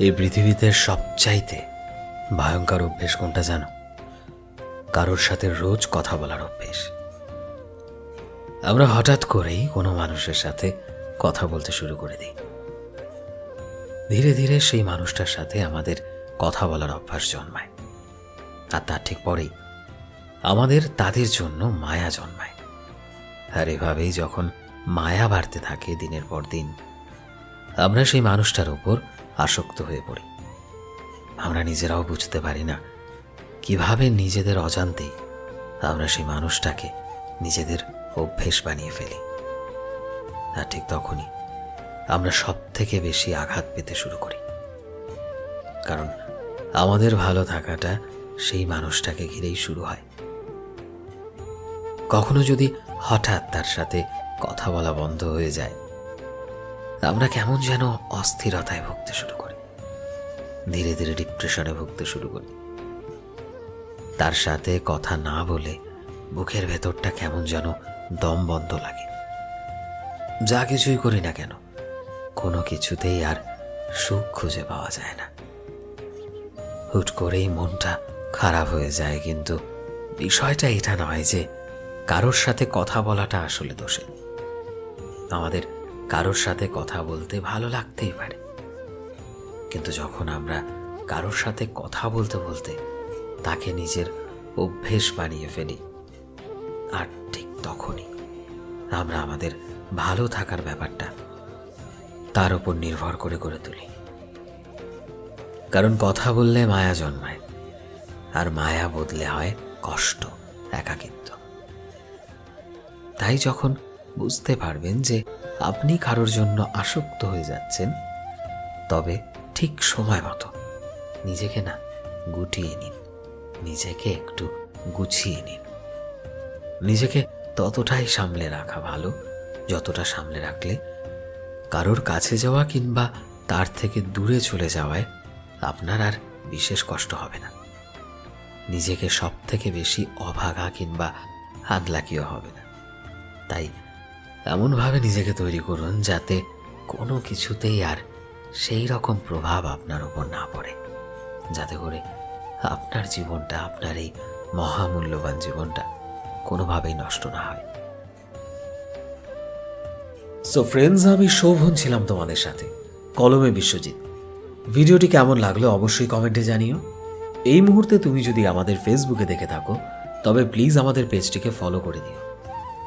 এই পৃথিবীতে সবচাইতে ভয়ঙ্কর অভ্যেস কোনটা জানো? কারোর সাথে রোজ কথা বলার অভ্যেস। আমরা হঠাৎ করেই কোনো মানুষের সাথে কথা বলতে শুরু করে দিই। ধীরে ধীরে সেই মানুষটার সাথে আমাদের কথা বলার অভ্যাস জন্মায়। আর তার ঠিক পরেই আমাদের তাদের জন্য মায়া জন্মায়। আর এভাবেই যখন মায়া বাড়তে থাকে দিনের পর দিন, আমরা সেই মানুষটার উপর আসক্ত হয়ে পড়ি। আমরা নিজেরাও বুঝতে পারি না কীভাবে নিজেদের অজান্তেই আমরা সেই মানুষটাকে নিজেদের অভ্যেস বানিয়ে ফেলি। আর ঠিক তখনই আমরা সব থেকে বেশি আঘাত পেতে শুরু করি। কারণ আমাদের ভালো থাকাটা সেই মানুষটাকে ঘিরেই শুরু হয়। কখনো যদি হঠাৎ তার সাথে কথা বলা বন্ধ হয়ে যায় আমরা কেমন যেন অস্থিরতায় ভুগতে শুরু করি। ধীরে ধীরে ডিপ্রেশনে ভুগতে শুরু করি। তার সাথে কথা না বলে বুকের ভেতরটা কেমন যেন দম বন্ধ লাগে। যা কিছুই করি না কেন, কোনো কিছুতেই আর সুখ খুঁজে পাওয়া যায় না। হুট করেই মনটা খারাপ হয়ে যায়, কিন্তু বিষয়টা এটা নয় যে কারোর সাথে কথা বলাটা আসলে দোষে আমাদের কারোর সাথে কথা বলতে ভালো লাগতেই পারে। কিন্তু যখন আমরা কারোর সাথে কথা বলতে বলতে তাকে নিজের অভ্যেস বানিয়ে ফেলি, আর ঠিক তখনই আমরা আমাদের ভালো থাকার ব্যাপারটা তার উপর নির্ভর করে করে তুলি। কারণ কথা বললে মায়া জন্মায়, আর মায়া বদলে হয় কষ্ট, একাকিত্ব। তাই যখন বুঝতে পারবেন যে আপনি কারোর জন্য আসক্ত হয়ে যাচ্ছেন, তবে ঠিক সময় মতো নিজেকে না গুটিয়ে নিন, নিজেকে একটু গুছিয়ে নিন। নিজেকে ততটাই সামলে রাখা ভালো, যতটা সামলে রাখলে কারোর কাছে যাওয়া কিংবা তার থেকে দূরে চলে যাওয়ায় আপনার আর বিশেষ কষ্ট হবে না। নিজেকে সব থেকে বেশি অভাগা কিংবা আদলাকিও হবে না। তাই এমনভাবে নিজেকে তৈরি করুন যাতে কোনো কিছুতেই আর সেই রকম প্রভাব আপনার ওপর না পড়ে। যাতে করে আপনার জীবনটা, আপনার এই মহামূল্যবান জীবনটা কোনোভাবেই নষ্ট না হয়। সো ফ্রেন্ডস আমি শোভন ছিলাম তোমাদের সাথে। কলমে বিশ্বজিৎ। ভিডিওটি কেমন লাগল অবশ্যই কমেন্টে জানিও। এই মুহূর্তে তুমি যদি আমাদের ফেসবুকে দেখে থাকো, তবে প্লিজ আমাদের পেজটিকে ফলো করে দিও।